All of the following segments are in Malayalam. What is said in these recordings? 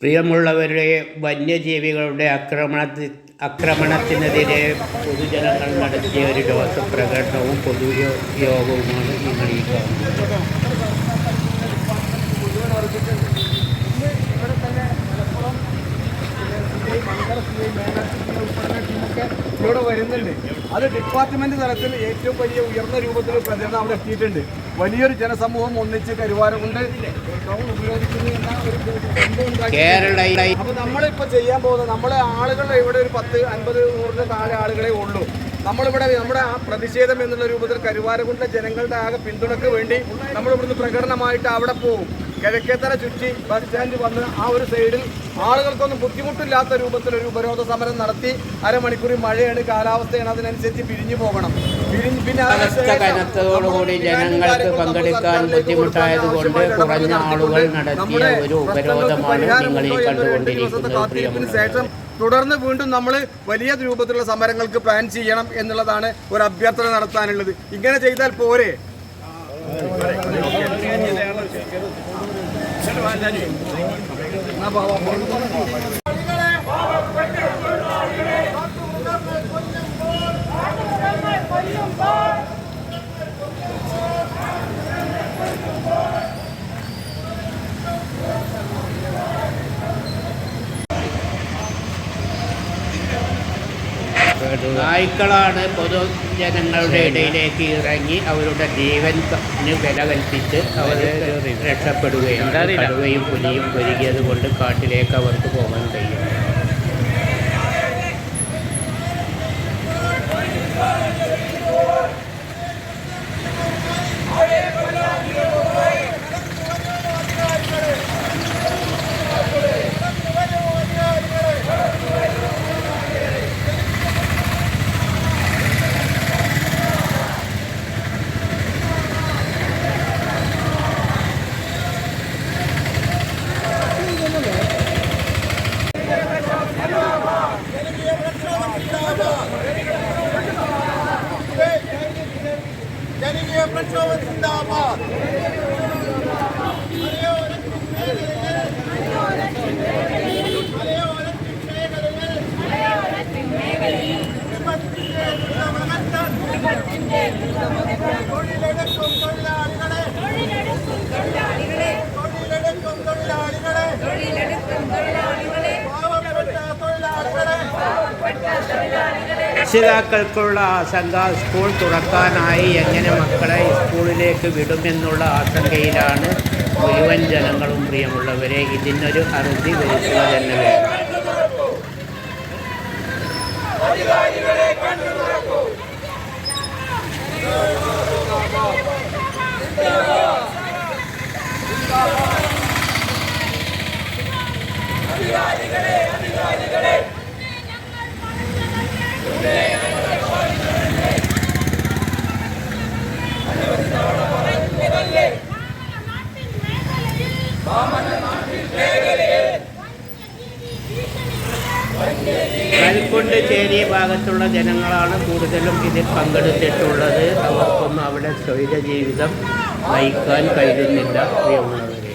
പ്രിയമുള്ളവരുടെ വന്യജീവികളുടെ ആക്രമണത്തിൽ ആക്രമണത്തിനെതിരെ പൊതുജനങ്ങൾ നടത്തിയ ഒരു രോഷപ്രകടനവും പൊതുയോഗവുമാണ് നിങ്ങൾ ഈ കാണുന്നത്. ഇവിടെ വരുന്നുണ്ട്. അത് ഡിപ്പാർട്ട്മെന്റ് തലത്തിൽ ഏറ്റവും വലിയ ഉയർന്ന രൂപത്തിൽ പ്രചരണം അവിടെ എത്തിയിട്ടുണ്ട്. വലിയൊരു ജനസമൂഹം ഒന്നിച്ച് കരുവാരം കൊണ്ട് അപ്പൊ നമ്മളിപ്പോ ചെയ്യാൻ പോകുന്നത് നമ്മളെ ആളുകൾ ഇവിടെ ഒരു പത്ത് അൻപത് നൂറിന് താഴെ ആളുകളെ ഉള്ളൂ. നമ്മളിവിടെ നമ്മുടെ ആ പ്രതിഷേധം എന്നുള്ള രൂപത്തിൽ കരുവാരകുണ്ട ജനങ്ങളുടെ ആകെ പിന്തുണക്ക് വേണ്ടി നമ്മൾ ഇവിടുന്ന് പ്രകടനമായിട്ട് അവിടെ പോകും. കിഴക്കേത്തറ ചുറ്റി ബസ് സ്റ്റാൻഡ് വന്ന് ആ ഒരു സൈഡിൽ ആളുകൾക്കൊന്നും ബുദ്ധിമുട്ടില്ലാത്ത രൂപത്തിൽ ഒരു ഉപരോധ സമരം നടത്തി അരമണിക്കൂർ മഴയാണ് കാലാവസ്ഥയാണ് അതിനനുസരിച്ച് പിരിഞ്ഞു പോകണം. കനത്തതോടുകൂടി ജനങ്ങൾക്ക് പങ്കെടുക്കാൻ ബുദ്ധിമുട്ടായതുകൊണ്ട് കുറഞ്ഞ ആളുകൾ നടത്തിയ ഒരു ഉപരോധമാണ് നിങ്ങൾ ഈ കണ്ടുകൊണ്ടിരിക്കുന്നത് ശേഷം തുടർന്ന് വീണ്ടും നമ്മൾ വലിയ രൂപത്തിലുള്ള സമരങ്ങൾക്ക് പ്ലാൻ ചെയ്യണം എന്നുള്ളതാണ് ഒരു അഭ്യർത്ഥന നടത്താനുള്ളത്. ഇങ്ങനെ ചെയ്താൽ പോരെ? વાંધો નહીં നായ്ക്കളാണ് പൊതുജനങ്ങളുടെ ഇടയിലേക്ക് ഇറങ്ങി അവരുടെ ജീവന് വില കൽപ്പിച്ച് അവർ രക്ഷപ്പെടുകയാണ്. കടുവയും പുലിയും പെരുകിയത് കൊണ്ട് കാട്ടിലേക്ക് അവർക്ക് പോകാൻ കഴിയും ജനകീയ പ്രക്ഷോഭം സിന്ദാബാദ് തൊഴിലെടുക്കും തൊഴിലാളികളെ തൊഴിലെടുക്കും തൊഴിലാളികളെ പാവപ്പെട്ട തൊഴിലാളികളെ രക്ഷിതാക്കൾക്കുള്ള ആശങ്ക സ്കൂൾ തുറക്കാനായി എങ്ങനെ മക്കളെ സ്കൂളിലേക്ക് വിടുമെന്നുള്ള ആശങ്കയിലാണ് മുഴുവൻ ജനങ്ങളും പ്രിയമുള്ളവരെ. ഇതിനൊരു അറുതി വരുത്തുക തന്നെ വേണം. കൽക്കുണ്ട് ചേരി ഭാഗത്തുള്ള ജനങ്ങളാണ് കൂടുതലും ഇതിൽ പങ്കെടുത്തിട്ടുള്ളത്. അവർക്കൊന്നും അവിടെ സ്വൈര ജീവിതം നയിക്കാൻ കഴിയുന്നില്ല. പ്രിയമുള്ളവരെ.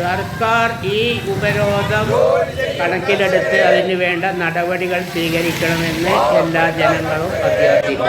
സർക്കാർ ഈ ഉപരോധം കണക്കിലെടുത്ത് അതിന് വേണ്ട നടപടികൾ സ്വീകരിക്കണമെന്ന് എല്ലാ ജനങ്ങളും അഭ്യർത്ഥിക്കുന്നു.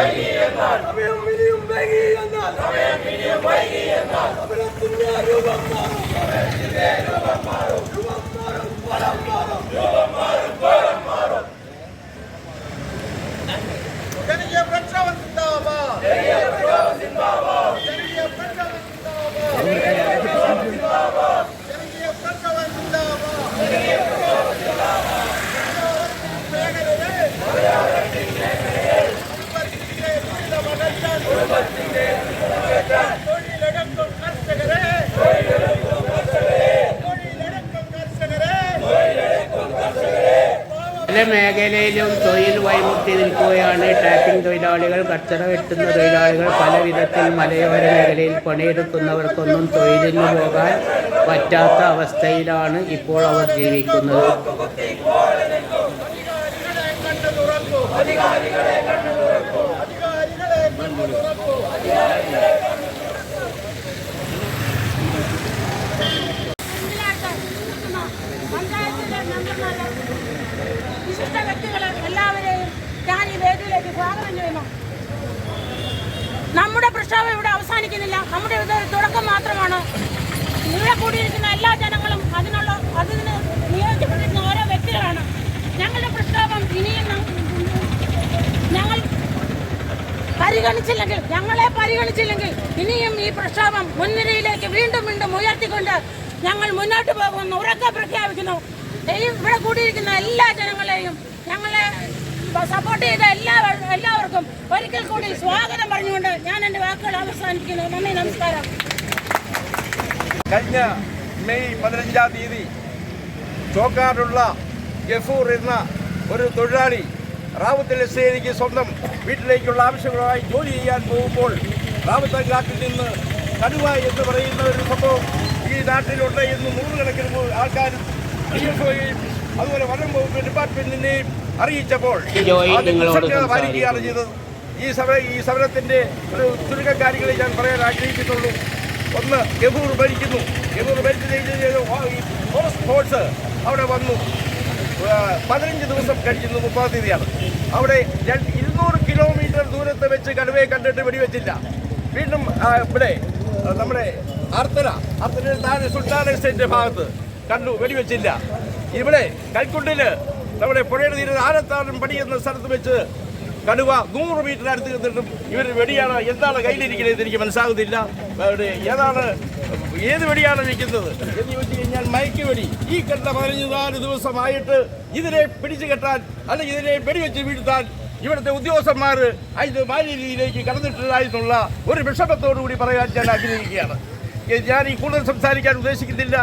മേഖലയിലും തൊഴിൽ വൈമുക്തി നിൽക്കുകയാണ്. ടാപ്പിംഗ് തൊഴിലാളികൾ കച്ചറ വെട്ടുന്ന തൊഴിലാളികൾ പല വിധത്തിൽ മലയോര മേഖലയിൽ പണിയെടുക്കുന്നവർക്കൊന്നും തൊഴിലിന് പോകാൻ പറ്റാത്ത അവസ്ഥയിലാണ് ഇപ്പോൾ അവർ ജീവിക്കുന്നത്. അധികാരികളെ കണ്ടു തുറക്കൂ അധികാരികളെ കണ്ടു തുറക്കൂ ഇതിലായിട്ട് നിൽക്കുന്ന പഞ്ചായത്തിലെ മെമ്പർമാരെ വിശിഷ്ട വ്യക്തികളെ എല്ലാവരെയും ഞാൻ ഈ വേദിയിലേക്ക് സ്വാഗതം ചെയ്യുന്നു നമ്മുടെ പ്രക്ഷോഭം ഇവിടെ അവസാനിക്കുന്നില്ല നമ്മുടെ ഇത് ഒരു തുടക്കം മാത്രമാണ് ഇവിടെ കൂടിയിരിക്കുന്ന എല്ലാ ജനങ്ങളും അതിനുള്ള അതിന് നിയോഗിക്കപ്പെട്ടിരുന്ന ഓരോ വ്യക്തികളാണ് ഞങ്ങളുടെ പ്രക്ഷോഭം ഇനിയും ന- ഞങ്ങൾ പരിഗണിച്ചില്ലെങ്കിൽ ഞങ്ങളെ പരിഗണിച്ചില്ലെങ്കിൽ ഇനിയും ഈ പ്രക്ഷോഭം മുൻനിരയിലേക്ക് വീണ്ടും വീണ്ടും ഉയർത്തിക്കൊണ്ട് ഞങ്ങൾ മുന്നോട്ട് പോകുമെന്ന് ഉറക്കെ പ്രഖ്യാപിക്കുന്നു. ഇവിടെ കൂടിയിരിക്കുന്ന എല്ലാ ജനങ്ങളെയും ഞങ്ങളെ സപ്പോർട്ട് ചെയ്ത എല്ലാ എല്ലാവർക്കും ഒരിക്കൽ കൂടി സ്വാഗതം പറഞ്ഞുകൊണ്ട് ഞാൻ എന്റെ വാക്കുകൾ അവസാനിപ്പിക്കുന്നു. നന്ദി നമസ്കാരം. കഴിഞ്ഞ മെയ് പതിനഞ്ചാം തീയതി ചോക്കാടുള്ള ഗഫൂർ എന്ന ഒരു തൊഴിലാളി റാവുത്തൽ സേനയ്ക്ക് സ്വന്തം വീട്ടിലേക്കുള്ള ആവശ്യങ്ങളുമായി ജോലി ചെയ്യാൻ പോകുമ്പോൾ റാവുത്തങ്കാട്ടിൽ നിന്ന് കടുവ എന്ന് പറയുന്ന ഒരു സംഭവം ഈ നാട്ടിലുണ്ട് എന്ന് നൂറുകണക്കിന് ആൾക്കാർ അതുപോലെ വനം വകുപ്പ് ഡിപ്പാർട്ട്മെന്റിനെയും അറിയിച്ചപ്പോൾ പാലിക്കുകയാണ് ചെയ്തത്. ഈ സമര ഈ സമരത്തിന്റെ ഒരു ചുരുക്കം കാര്യങ്ങളെ ഞാൻ പറയാൻ ആഗ്രഹിക്കുന്നുള്ളൂ ഒന്ന് ഗഫൂർ ഭരിക്കുന്നു. ഗഫൂർ ഭരിച്ചു ഫോറസ്റ്റ് ഫോഴ്സ് അവിടെ വന്നു. പതിനഞ്ച് ദിവസം കഴിയുന്നു മുപ്പതാം തീയതിയാണ് അവിടെ ഇരുന്നൂറ് കിലോമീറ്റർ ദൂരത്ത് വെച്ച് കടുവയെ കണ്ടിട്ട് വെടിവെച്ചില്ല. വീണ്ടും ഇവിടെ നമ്മുടെ അർത്തല അർത്തല താഴെ സുൽത്താൻ എസ്റ്റേറ്റിന്റെ ഭാഗത്ത് കണ്ടു വെടിവെച്ചില്ല. ഇവിടെ കൽക്കുണ്ടിൽ നമ്മുടെ പുഴയുടെ തീരത്ത് ആരത്താറും പടി എന്ന സ്ഥലത്ത് വെച്ച് കടുവ നൂറ് മീറ്റർ അടുത്ത് നിന്നിട്ടും ഇവർ വെടിയാണ്. എന്താണ് കയ്യിലിരിക്കുന്നത് എനിക്ക് മനസ്സിലാകുന്നില്ല അവിടെ ഏതാണ് ഏത് വെടിയാണ് ഇരിക്കുന്നത് എന്ന് ചോദിച്ചു കഴിഞ്ഞാൽ മയക്ക് വെടി. ഈ കണ്ട പതിനഞ്ച് നാല് ദിവസമായിട്ട് ഇതിനെ പിടിച്ചു കെട്ടാൻ അല്ലെങ്കിൽ ഇതിനെ വെടിവെച്ച് വീഴ്ത്താൻ ഇവിടുത്തെ ഉദ്യോഗസ്ഥന്മാർ അതിന് മാലിന്യയിലേക്ക് കടന്നിട്ടുള്ളതായിട്ടുള്ള ഒരു വിഷമത്തോടു കൂടി പറയാൻ ഞാൻ ആഗ്രഹിക്കുകയാണ്. ഞാൻ ഈ കൂടുതൽ സംസാരിക്കാൻ ഉദ്ദേശിക്കുന്നില്ല.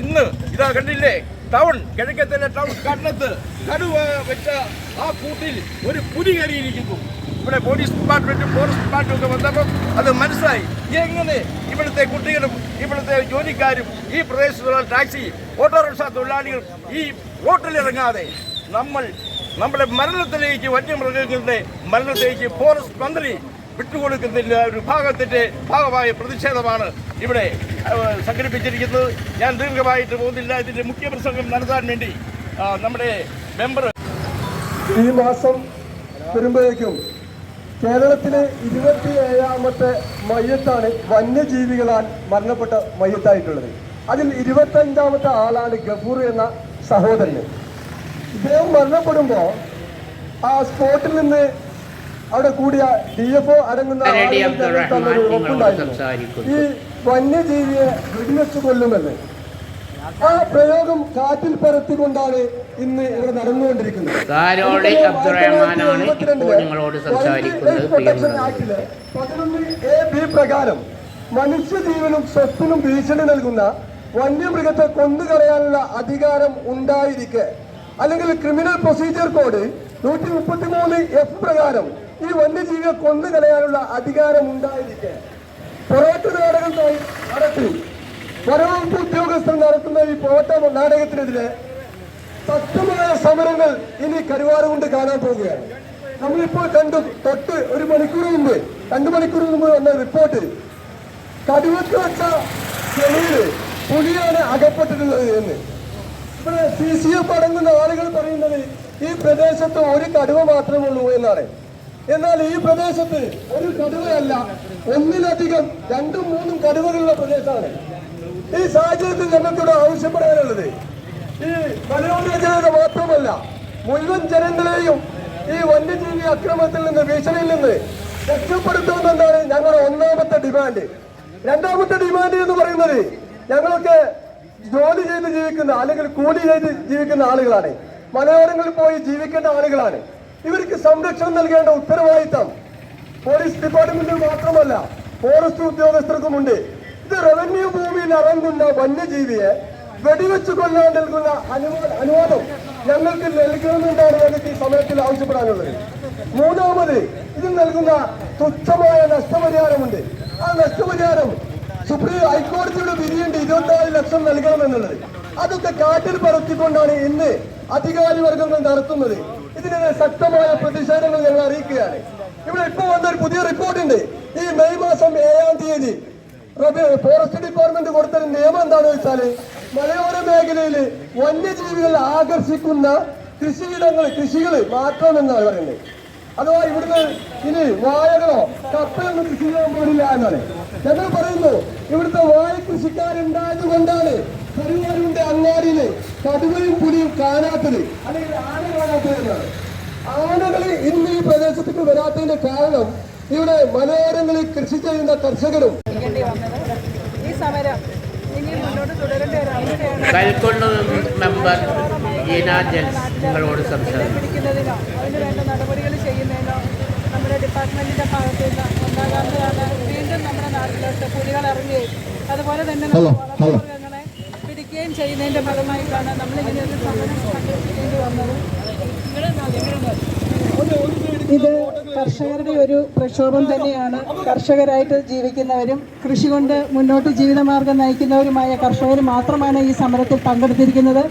ഇന്ന് ഇതാ കണ്ടില്ലേ? ടൗൺ കിഴക്കത്തിലെ ടൗൺ കണ്ണത്ത് കടുവ വെച്ച ആ കൂട്ടിൽ ഒരു പുലി കയറിയിരിക്കുന്നു. ഇവിടെ പോലീസ് ഡിപ്പാർട്ട്മെന്റും ഫോറസ്റ്റ് ഡിപ്പാർട്ട്മെന്റും ഒക്കെ വന്നപ്പോൾ അത് മനസ്സിലായി. എങ്ങനെ ഇവിടുത്തെ കുട്ടികളും ഇവിടുത്തെ ജോലിക്കാരും ഈ പ്രദേശത്തുള്ള ടാക്സി ഓട്ടോറിക്ഷ തൊഴിലാളികൾ ഈ റോട്ടിലിറങ്ങാതെ നമ്മൾ നമ്മുടെ മരണത്തിലേക്ക് വന്യമൃഗങ്ങളുടെ മരണത്തിലേക്ക് ഫോറസ്റ്റ് മന്ത്രി വിട്ടുകൊടുക്കുന്നില്ല. ഒരു വിഭാഗത്തിന്റെ ഭാഗമായ പ്രതിഷേധമാണ് ഇവിടെ സംഘടിപ്പിച്ചിരിക്കുന്നത്. ഞാൻ ദീർഘമായിട്ട് പോകുന്നില്ല. ഇതിന്റെ മുഖ്യ പ്രസംഗം നടത്താൻ വേണ്ടി നമ്മുടെ മെമ്പർ ഈ മാസം വരുമ്പോഴേക്കും കേരളത്തിലെ ഇരുപത്തി ഏഴാമത്തെ മയ്യത്താണ് വന്യജീവികളാൽ മരണപ്പെട്ട മയ്യത്തായിട്ടുള്ളത്. അതിൽ ഇരുപത്തഞ്ചാമത്തെ ആളാണ് ഗഫൂർ എന്ന സഹോദരന് ഇദ്ദേഹം മരണപ്പെടുമ്പോൾ ആ സ്പോട്ടിൽ നിന്ന് അവിടെ കൂടിയ ഡി എഫ് ഒ അടങ്ങുന്ന. ഈ വന്യജീവിയെ വെടിവെച്ച് കൊല്ലുമെന്ന് ആ പ്രയോഗം കാറ്റിൽ പരത്തിക്കൊണ്ടാണ് ഇന്ന് ഇവിടെ നടന്നുകൊണ്ടിരിക്കുന്നത്. പതിനൊന്ന് എ ബി പ്രകാരം മനുഷ്യജീവനും സ്വത്തിനും ഭീഷണി നൽകുന്ന വന്യമൃഗത്തെ കൊന്നുകളയാനുള്ള അധികാരം ഉണ്ടായിരിക്കെ അല്ലെങ്കിൽ ക്രിമിനൽ പ്രൊസീജിയർ കോഡ് നൂറ്റി മുപ്പത്തി മൂന്ന് എഫ് പ്രകാരം ഈ വന്യജീവിയെ കൊന്നുകളയാനുള്ള അധികാരം ഉണ്ടായിരിക്കെ പൊറോട്ട് നടത്തി. വനവകുപ്പ് ഉദ്യോഗസ്ഥർ നടത്തുന്ന ഈ പോട്ട നാടകത്തിനെതിരെ ശക്തമായ സമരങ്ങൾ ഇനി കരുവാറ് കൊണ്ട് കാണാൻ പോവുകയാണ്. നമ്മളിപ്പോൾ കണ്ടു തൊട്ട് ഒരു മണിക്കൂർ മുമ്പ് രണ്ടു മണിക്കൂർ മുമ്പ് വന്ന റിപ്പോർട്ട്. കടുവത്ത് വെച്ച ചെളിയിൽ പുലിയാണ് അകപ്പെട്ടിട്ടുള്ളത് എന്ന്. ഇവിടെ സി സി എഫ് അടങ്ങുന്ന ആളുകൾ പറയുന്നത് ഈ പ്രദേശത്ത് ഒരു കടുവ മാത്രമേ ഉള്ളൂ എന്നാണ്. എന്നാൽ ഈ പ്രദേശത്ത് ഒരു കടുവയല്ല. ഒന്നിലധികം രണ്ടും മൂന്നും കടുവകളുള്ള പ്രദേശമാണ്. ഈ സാഹചര്യത്തിൽ ഞങ്ങൾക്കിവിടെ ആവശ്യപ്പെടാനുള്ളത് ഈ മലയോര ജനത മാത്രമല്ല മുഴുവൻ ജനങ്ങളെയും ഈ വന്യജീവി അക്രമത്തിൽ നിന്ന് ഭീഷണിയിൽ നിന്ന് രക്ഷപ്പെടുത്തണമെന്നാണ് ഞങ്ങളുടെ ഒന്നാമത്തെ ഡിമാൻഡ്. രണ്ടാമത്തെ ഡിമാൻഡ് എന്ന് പറയുന്നത് ഞങ്ങളൊക്കെ ജോലി ചെയ്ത് ജീവിക്കുന്ന അല്ലെങ്കിൽ കൂലി ചെയ്ത് ജീവിക്കുന്ന ആളുകളാണ്. മലയോരങ്ങളിൽ പോയി ജീവിക്കേണ്ട ആളുകളാണ്. ഇവർക്ക് സംരക്ഷണം നൽകേണ്ട ഉത്തരവാദിത്തം പോലീസ് ഡിപ്പാർട്ട്മെന്റിൽ മാത്രമല്ല ഫോറസ്റ്റ് ഉദ്യോഗസ്ഥർക്കുമുണ്ട്. ഇത് റവന്യൂ ഭൂമിയിൽ ഇറങ്ങുന്ന വന്യജീവിയെ വെടിവെച്ച് കൊല്ലാൻ നൽകുന്ന അനുവാ- അനുവാദം ഞങ്ങൾക്ക് നൽകണമെന്നാണ് ഞങ്ങൾക്ക് ഈ സമയത്തിൽ ആവശ്യപ്പെടാനുള്ളത്. മൂന്നാമത് ഇത് നൽകുന്ന തുച്ഛമായ നഷ്ടപരിഹാരമുണ്ട്. ആ നഷ്ടപരിഹാരം സുപ്രീം ഹൈക്കോടതിയുടെ വിധിയുണ്ട് ഇരുപത്തിനാല് ലക്ഷം നൽകണമെന്നുള്ളത്. അതൊക്കെ കാറ്റിൽ പറത്തിക്കൊണ്ടാണ് ഇന്ന് അധികാരി വർഗങ്ങൾ നടത്തുന്നത്. ഇതിനെതിരെ ശക്തമായ പ്രതിഷേധങ്ങൾ ഞങ്ങൾ അറിയിക്കുകയാണ്. ഇവിടെ ഇപ്പോൾ വന്ന ഒരു പുതിയ റിപ്പോർട്ടുണ്ട്. ഈ മെയ് മാസം ഏഴാം തീയതി ഫോറസ്റ്റ് ഡിപ്പാർട്ട്മെന്റ് കൊടുത്തൊരു നിയമം എന്താണെന്ന് വെച്ചാൽ മലയോര മേഖലയിൽ വന്യജീവികൾ ആകർഷിക്കുന്ന കൃഷിയിടങ്ങൾ കൃഷികൾ മാറ്റണമെന്നാണ് പറയുന്നത്. അഥവാ ഇവിടുന്ന് ഇനി വാഴകളോ കപ്പയൊന്നും കൃഷി ചെയ്യാൻ പാടില്ല എന്നാണ്. ഞങ്ങൾ പറയുന്നു ഇവിടുത്തെ വാഴ കൃഷിക്കാരുണ്ടായത് കൊണ്ടാണ് അങ്ങാടിയിൽ കടുവയും പുലിയും കാണാത്തത് അല്ലെങ്കിൽ ആന കാണാത്തത് എന്നാണ് ആനകൾ ഇന്ന് ഈ പ്രദേശത്തേക്ക് വരാത്തതിന്റെ കാരണം ഇവിടെ മലയോരങ്ങളിൽ കൃഷി ചെയ്യുന്ന കർഷകരും ഈ സമരം മെമ്പർ ജീന ജെൽസ് നിങ്ങളോട് സംസാരിക്കും. പിടിക്കുന്നതിനോ അതിന് വേണ്ട നടപടികൾ ചെയ്യുന്നതിനോ നമ്മുടെ ഡിപ്പാർട്ട്മെന്റിന്റെ ഭാഗത്ത് നിന്ന് ഉണ്ടാകാവുന്നതാണ് വീണ്ടും നമ്മുടെ നാട്ടിലോട്ട് പുലികൾ ഇറങ്ങുകയും അതുപോലെ തന്നെ നമ്മുടെ ചെയ്യുന്നതിന്റെ ഫലമായിട്ടാണ് നമ്മളിങ്ങനെ ഒരു സമരം സംഘടിപ്പിക്കേണ്ടി വന്നത്. ഇത് കർഷകരുടെ ഒരു പ്രക്ഷോഭം തന്നെയാണ്. കർഷകരായിട്ട് ജീവിക്കുന്നവരും കൃഷി കൊണ്ട് മുന്നോട്ട് ജീവിതമാർഗം നയിക്കുന്നവരുമായ കർഷകർ മാത്രമാണ് ഈ സമരത്തിൽ പങ്കെടുത്തിരിക്കുന്നത്.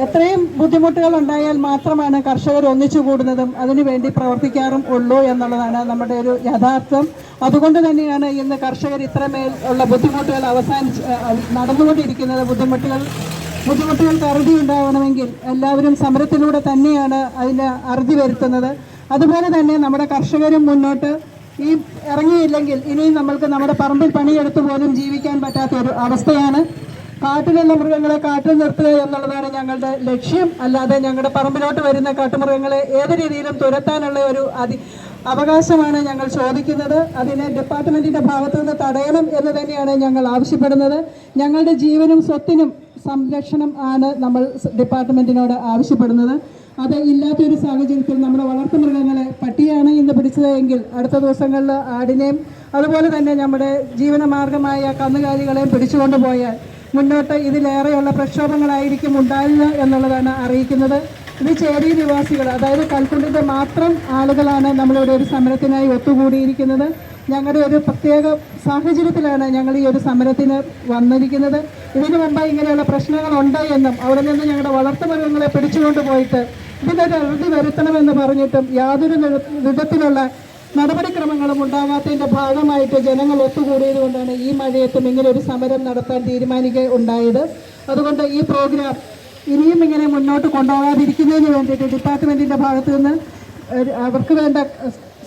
എത്രയും ബുദ്ധിമുട്ടുകൾ ഉണ്ടായാൽ മാത്രമാണ് കർഷകർ ഒന്നിച്ചു കൂടുന്നതും അതിനുവേണ്ടി പ്രവർത്തിക്കാറും ഉള്ളൂ എന്നുള്ളതാണ് നമ്മുടെ ഒരു യഥാർത്ഥം അതുകൊണ്ട് തന്നെയാണ് ഇന്ന് കർഷകർ ഇത്രമേൽ ഉള്ള ബുദ്ധിമുട്ടുകൾ അവസാനിച്ച് നടന്നുകൊണ്ടിരിക്കുന്നത്. ബുദ്ധിമുട്ടുകൾ ബുദ്ധിമുട്ടുകൾ അറുതി ഉണ്ടാവണമെങ്കിൽ എല്ലാവരും സമരത്തിലൂടെ തന്നെയാണ് അതിന് അറുതി വരുത്തുന്നത്. അതുപോലെ തന്നെ നമ്മുടെ കർഷകരും മുന്നോട്ട് ഈ ഇറങ്ങിയില്ലെങ്കിൽ ഇനിയും നമ്മൾക്ക് നമ്മുടെ പറമ്പിൽ പണിയെടുത്ത് പോലും ജീവിക്കാൻ പറ്റാത്ത ഒരു അവസ്ഥയാണ്. കാട്ടിലുള്ള മൃഗങ്ങളെ കാട്ടിൽ നിർത്തുക എന്നുള്ളതാണ് ഞങ്ങളുടെ ലക്ഷ്യം. അല്ലാതെ ഞങ്ങളുടെ പറമ്പിലോട്ട് വരുന്ന കാട്ടുമൃഗങ്ങളെ ഏത് രീതിയിലും തുരത്താനുള്ള ഒരു അതി അവകാശമാണ് ഞങ്ങൾ ചോദിക്കുന്നത്. അതിനെ ഡിപ്പാർട്ട്മെന്റിന്റെ ഭാഗത്തു നിന്ന് തടയണം എന്ന് തന്നെയാണ് ഞങ്ങൾ ആവശ്യപ്പെടുന്നത്. ഞങ്ങളുടെ ജീവനും സ്വത്തിനും സംരക്ഷണം ആണ് നമ്മൾ ഡിപ്പാർട്ട്മെന്റിനോട് ആവശ്യപ്പെടുന്നത്. അത് ഇല്ലാത്തൊരു സാഹചര്യത്തിൽ നമ്മുടെ വളർത്തുമൃഗങ്ങളെ പട്ടിയാണ് ഇന്ന് പിടിച്ചത് എങ്കിൽ അടുത്ത ദിവസങ്ങളിൽ ആടിനെയും അതുപോലെ തന്നെ നമ്മുടെ ജീവനമാർഗമായ കന്നുകാലികളെയും പിടിച്ചുകൊണ്ട് പോയാൽ മുന്നോട്ട് ഇതിലേറെയുള്ള പ്രക്ഷോഭങ്ങളായിരിക്കും ഉണ്ടാവുക എന്നുള്ളതാണ് അറിയിക്കുന്നത്. ഇത് ചേരി നിവാസികൾ അതായത് കൽക്കുണ്ടിന്റെ മാത്രം ആളുകളാണ് നമ്മളിവിടെ ഒരു സമരത്തിനായി ഒത്തുകൂടിയിരിക്കുന്നത്. ഞങ്ങളുടെ ഒരു പ്രത്യേക സാഹചര്യത്തിലാണ് ഞങ്ങൾ ഈ ഒരു സമരത്തിന് വന്നിരിക്കുന്നത്. ഇതിനു മുമ്പ് ഇങ്ങനെയുള്ള പ്രശ്നങ്ങളുണ്ട് എന്നും അവിടെ നിന്ന് ഞങ്ങളുടെ വളർത്തുമൃഗങ്ങളെ പിടിച്ചുകൊണ്ട് പോയിട്ട് ഇതിനൊരു അറുതി വരുത്തണമെന്ന് പറഞ്ഞിട്ടും യാതൊരു വിധത്തിലുള്ള നടപടിക്രമങ്ങളും ഉണ്ടാകാത്തതിന്റെ ഭാഗമായിട്ട് ജനങ്ങൾ ഒത്തുകൂടിയത് കൊണ്ടാണ് ഈ മഴയത്തും ഇങ്ങനെ ഒരു സമരം നടത്താൻ തീരുമാനിക്കുക ഉണ്ടായത്. അതുകൊണ്ട് ഈ പ്രോഗ്രാം ഇനിയും ഇങ്ങനെ മുന്നോട്ട് കൊണ്ടുപോകാതിരിക്കുന്നതിന് വേണ്ടിയിട്ട് ഡിപ്പാർട്ട്മെന്റിന്റെ ഭാഗത്ത് നിന്ന് അവർക്ക് വേണ്ട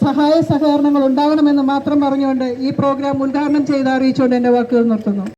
സഹായ സഹകരണങ്ങൾ ഉണ്ടാകണമെന്ന് മാത്രം പറഞ്ഞുകൊണ്ട് ഈ പ്രോഗ്രാം ഉദ്ഘാടനം ചെയ്ത് അറിയിച്ചുകൊണ്ട് എന്റെ വാക്കുകൾ നിർത്തുന്നു.